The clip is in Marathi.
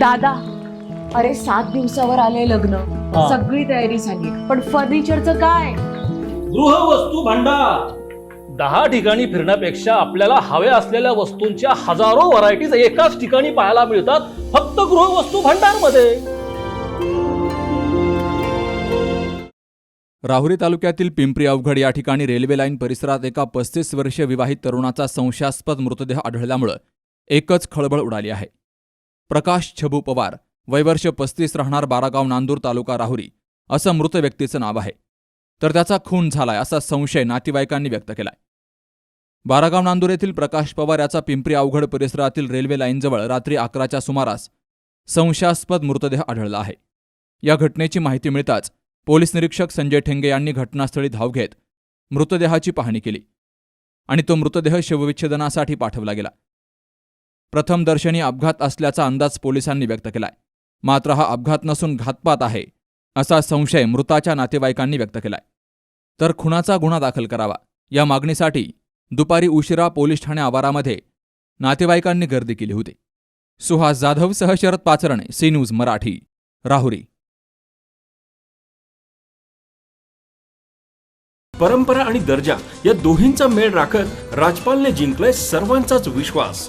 दादा अरे सात दिवसावर आले लग्न. हा. सगळी तयारी झाली. पण फर्निचरचं काय? गृहवस्तू भांडार. दहा ठिकाणी फिरण्यापेक्षा आपल्याला हव्या असलेल्या वस्तूंच्या हजारो व्हरायटीज एकाच ठिकाणी पाहायला मिळतात फक्त गृहवस्तू भांडारमध्ये राहुरी तालुक्यातील पिंपरी अवघड या ठिकाणी रेल्वे लाईन परिसरात एका पस्तीस वर्षीय विवाहित तरुणाचा संशयास्पद मृतदेह आढळल्यामुळं एकच खळबळ उडाली आहे. प्रकाश छबू पवार वयवर्ष पस्तीस राहणार बारागाव नांदूर तालुका राहुरी असं मृत व्यक्तीचं नाव आहे. तर त्याचा खून झालाय असा संशय नातेवाईकांनी व्यक्त केलाय. बारागाव नांदूर येथील प्रकाश पवार याचा पिंपरी अवघड परिसरातील रेल्वे लाईनजवळ रात्री अकराच्या सुमारास संशयास्पद मृतदेह आढळला आहे. या घटनेची माहिती मिळताच पोलीस निरीक्षक संजय ठेंगे यांनी घटनास्थळी धाव घेत मृतदेहाची पाहणी केली आणि तो मृतदेह शवविच्छेदनासाठी पाठवला गेला. प्रथम दर्शनी अपघात असल्याचा अंदाज पोलिसांनी व्यक्त केलाय. मात्र हा अपघात नसून घातपात आहे असा संशय मृताच्या नातेवाईकांनी व्यक्त केलाय. तर खुनाचा गुन्हा दाखल करावा या मागणीसाठी दुपारी उशिरा पोलीस ठाणे आवारामध्ये नातेवाईकांनी गर्दी केली होती. सुहास जाधव सह शरद पाचरणे सी न्यूज मराठी राहुरी. परंपरा आणि दर्जा या दोहींचा मेळ राखत राजपालने जिंकलाय सर्वांचाच विश्वास.